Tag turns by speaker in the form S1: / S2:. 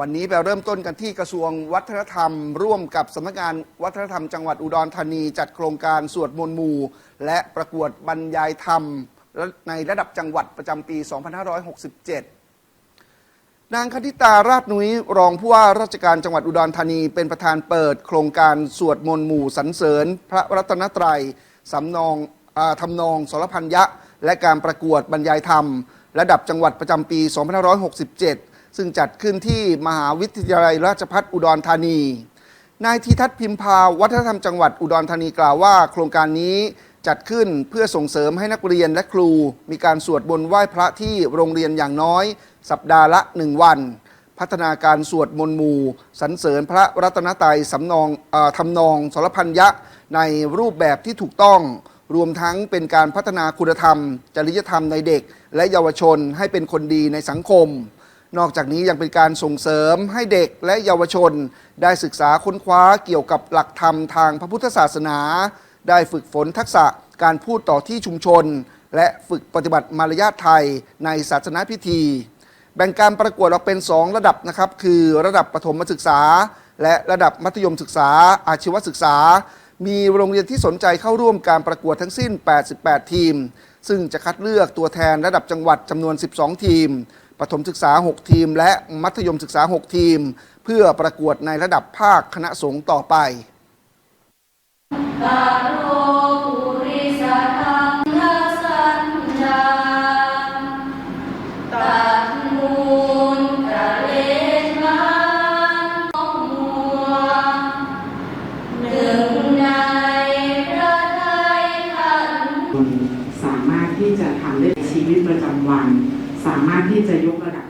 S1: วันนี้ไปเริ่มต้นกันที่กระทรวงวัฒนธรรม ร่วมกับสำนักงานวัฒนธรรม จังหวัดอุดรธานีจัดโครงการสวดมนต์หมู่และประกวดบรรยายธรรม ในระดับจังหวัดประจำปี 2567 นางคณิตาราชนุ้ยรองผู้ว่าราชการจังหวัดอุดรธานี เป็นประธานเปิด โครงการสวดมนต์หมู่สรรเสริญ พระรัตนตรัยสำนองอทำนองสรพัญญะและการประกวดบรรยายธรรม ระดับจังหวัดประจำปี 2567 ซึ่งจัดขึ้นที่มหาวิทยาลัยราชภัฏอุดรธานี นายทีทัศน์พิมพาวัฒนธรรมจังหวัดอุดรธานีกล่าวว่า โครงการนี้จัดขึ้นเพื่อส่งเสริมให้นักเรียนและครู มีการสวดบนต์ไหว้พระที่โรงเรียนอย่างน้อย สัปดาห์ละหนึ่งวัน พัฒนาการสวดมนต์หมู่สรรเสริญพระรัตนตรัยสำนองออทำนองสรพัญญะในรูปแบบที่ถูกต้อง รวมทั้งเป็นการพัฒนาคุณธรรม จริยธรรมในเด็ก และเยาวชนให้เป็นคนดีในสังคม นอกจากนี้ยังเป็นการส่งเสริมให้เด็กและเยาวชน ได้ศึกษาค้นคว้าเกี่ยวกับหลักธรรมทางพระพุทธศาสนา ได้ฝึกฝนทักษะการพูดต่อที่ชุมชน และฝึกปฏิบัติมารยาทไทยในศาสนาพิธี แบ่งการประกวดออกเป็น 2 ระดับนะครับ คือระดับประถมศึกษา และระดับมัธยมศึกษา อาชีวศึกษา มีโรงเรียนที่สนใจเข้าร่วมการประกวดทั้งสิ้น 88 ทีม ซึ่งจะคัดเลือกตัวแทนระดับจังหวัดจำนวน 12 ทีม ประถมศึกษา 6 ทีม และมัธยมศึกษา 6 ทีม เพื่อประกวดในระดับภาคคณะสงฆ์ต่อไป
S2: สามาร
S3: ถที่จะทำได้ในชีวิตประจำวัน สามารถที่จะยกระดับ